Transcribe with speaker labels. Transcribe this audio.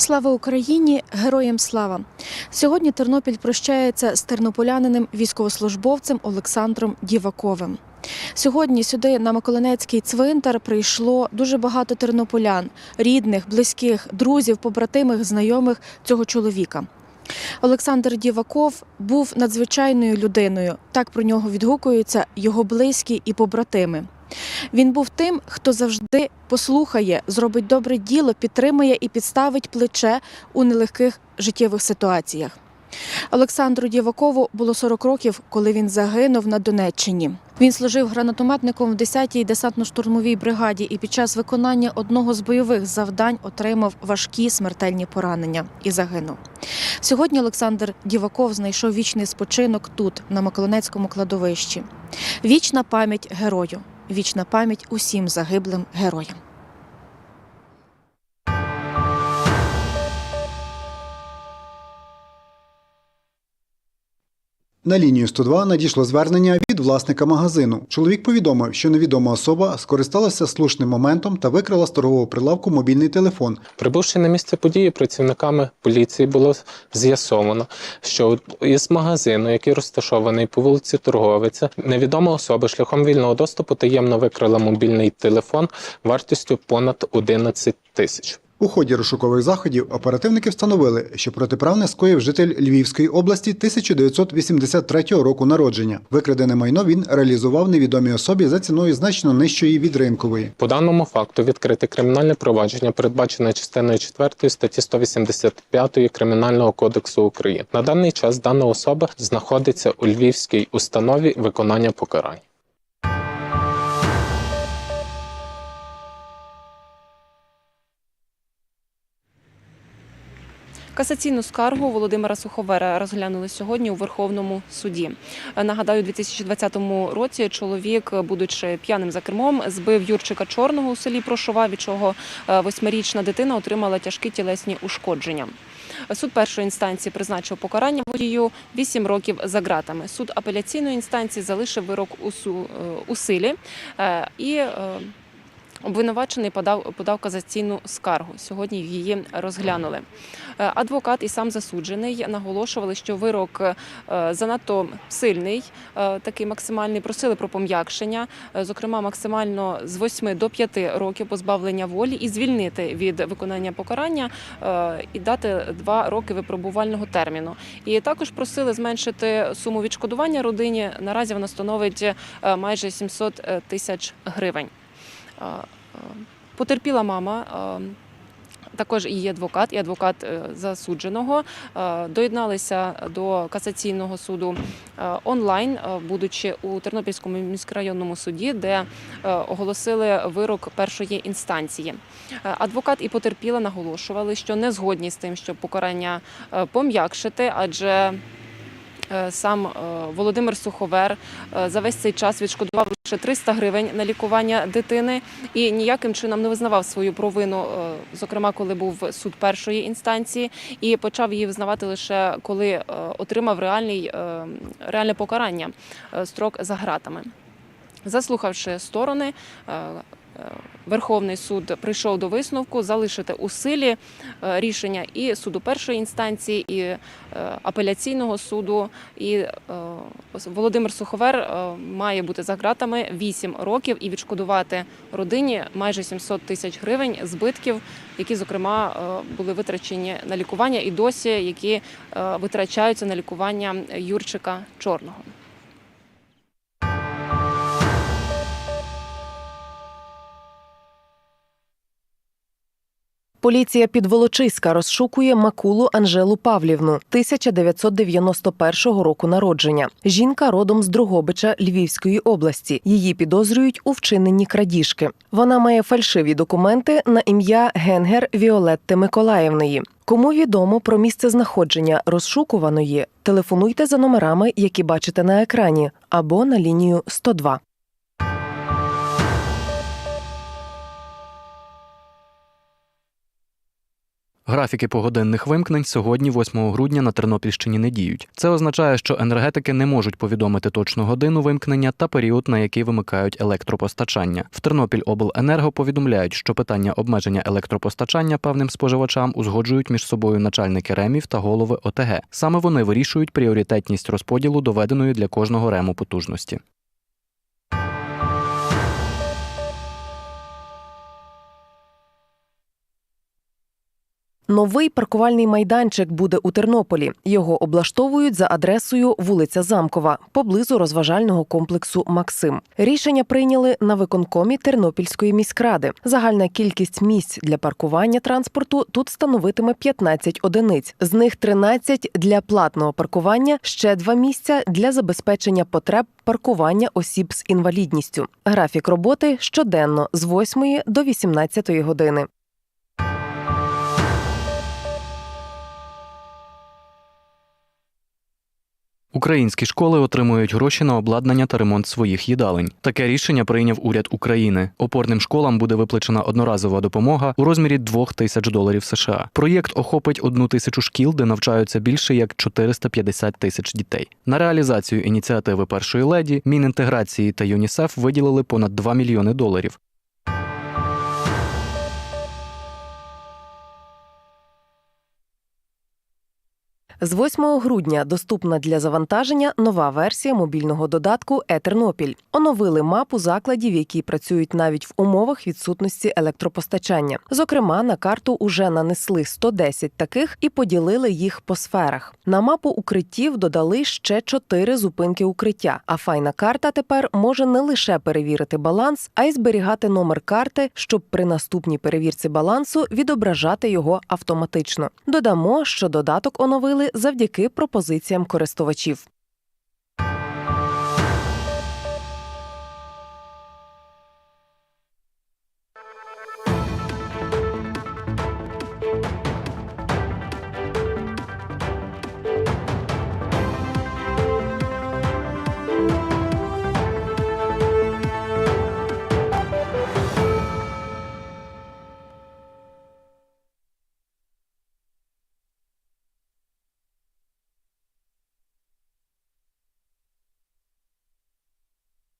Speaker 1: Слава Україні! Героям слава! Сьогодні Тернопіль прощається з тернополяниним військовослужбовцем Олександром Діваковим. Сьогодні сюди на Миколинецький цвинтар прийшло дуже багато тернополян, рідних, близьких, друзів, побратимих, знайомих цього чоловіка. Олександр Діваков був надзвичайною людиною. Так про нього відгукуються його близькі і побратими. Він був тим, хто завжди послухає, зробить добре діло, підтримує і підставить плече у нелегких життєвих ситуаціях. Олександру Дівакову було 40 років, коли він загинув на Донеччині. Він служив гранатометником в 10-й десантно-штурмовій бригаді і під час виконання одного з бойових завдань отримав важкі смертельні поранення і загинув. Сьогодні Олександр Діваков знайшов вічний спочинок тут, на Миколинецькому кладовищі. Вічна пам'ять герою, вічна пам'ять усім загиблим героям.
Speaker 2: На лінію 102 надійшло звернення від власника магазину. Чоловік повідомив, що невідома особа скористалася слушним моментом та викрала з торгового прилавку мобільний телефон.
Speaker 3: Прибувши на місце події, працівниками поліції було з'ясовано, що із магазину, який розташований по вулиці Торговиця, невідома особа шляхом вільного доступу таємно викрала мобільний телефон вартістю понад 11 тисяч.
Speaker 2: У ході розшукових заходів оперативники встановили, що протиправне скоїв житель Львівської області 1983 року народження. Викрадене майно він реалізував невідомій особі за ціною значно нижчої від ринкової.
Speaker 3: По даному факту відкрите кримінальне провадження, передбачене частиною 4 статті 185 Кримінального кодексу України. На даний час дана особа знаходиться у Львівській установі виконання покарань.
Speaker 4: Касаційну скаргу Володимира Суховера розглянули сьогодні у Верховному суді. Нагадаю, у 2020 році чоловік, будучи п'яним за кермом, збив Юрчика Чорного у селі Прошова, від чого е, восьмирічна дитина отримала тяжкі тілесні ушкодження. Суд першої інстанції призначив покарання водію 8 років за ґратами. Суд апеляційної інстанції залишив вирок у, е, силі е, і Обвинувачений подав подав казаційну скаргу. Сьогодні її розглянули. Е, Адвокат і сам засуджений наголошували, що вирок е, занадто сильний, е, такий максимальний. Просили про пом'якшення, зокрема, максимально з 8 до 5 років позбавлення волі і звільнити від виконання покарання і дати 2 роки випробувального терміну. І також просили зменшити суму відшкодування родині. Наразі вона становить майже 700 тисяч гривень. Потерпіла мама. Також і її адвокат, і адвокат е, засудженого доєдналися до касаційного суду онлайн, будучи у Тернопільському міськрайонному суді, де е, оголосили вирок першої інстанції. Е, Адвокат і потерпіла наголошували, що не згодні з тим, щоб покарання пом'якшити, адже сам е, Володимир Суховер е, за весь цей час відшкодував лише 300 гривень на лікування дитини і ніяким чином не визнавав свою провину, е, зокрема, коли був суд першої інстанції, і почав її визнавати лише коли е, отримав реальний, е, реальне покарання е, строк за гратами. Заслухавши сторони, е, е, Верховний суд прийшов до висновку залишити у силі е, рішення і суду першої інстанції, і е, апеляційного суду. І е, Володимир Суховер має бути за ґратами 8 років і відшкодувати родині майже 700 тисяч гривень збитків, які зокрема були витрачені на лікування, і досі які витрачаються на лікування Юрчика Чорного.
Speaker 5: Поліція Підволочиська розшукує Макулу Анжелу Павлівну 1991 року народження. Жінка родом з Другобича Львівської області. Її підозрюють у вчиненні крадіжки. Вона має фальшиві документи на ім'я Генгер Віолетти Миколаївної. Кому відомо про місце знаходження розшукуваної, телефонуйте за номерами, які бачите на екрані, або на лінію 102.
Speaker 6: Графіки погодинних вимкнень сьогодні, 8 грудня, на Тернопільщині не діють. Це означає, що енергетики не можуть повідомити точну годину вимкнення та період, на який вимикають електропостачання. В Тернопільобленерго повідомляють, що питання обмеження електропостачання певним споживачам узгоджують між собою начальники ремів та голови ОТГ. Саме вони вирішують пріоритетність розподілу доведеної для кожного рему потужності.
Speaker 5: Новий паркувальний майданчик буде у Тернополі. Його облаштовують за адресою вулиця Замкова, поблизу розважального комплексу Максим. Рішення прийняли на виконкомі Тернопільської міськради. Загальна кількість місць для паркування транспорту тут становитиме 15 одиниць. З них 13 для платного паркування, ще два місця для забезпечення потреб паркування осіб з інвалідністю. Графік роботи щоденно з 8 до 18 години.
Speaker 6: Українські школи отримують гроші на обладнання та ремонт своїх їдалень. Таке рішення прийняв уряд України. Опорним школам буде виплачена одноразова допомога у розмірі 2 тисяч доларів США. Проєкт охопить одну тисячу шкіл, де навчаються більше як 450 тисяч дітей. На реалізацію ініціативи першої леді Мінінтеграції та ЮНІСЕФ виділили понад 2 мільйони доларів.
Speaker 5: З 8 грудня доступна для завантаження нова версія мобільного додатку «Е-Тернопіль». Оновили мапу закладів, які працюють навіть в умовах відсутності електропостачання. Зокрема, на карту уже нанесли 110 таких і поділили їх по сферах. На мапу укриттів додали ще 4 зупинки укриття. А файна карта тепер може не лише перевірити баланс, а й зберігати номер карти, щоб при наступній перевірці балансу відображати його автоматично. Додамо, що додаток оновили завдяки пропозиціям користувачів.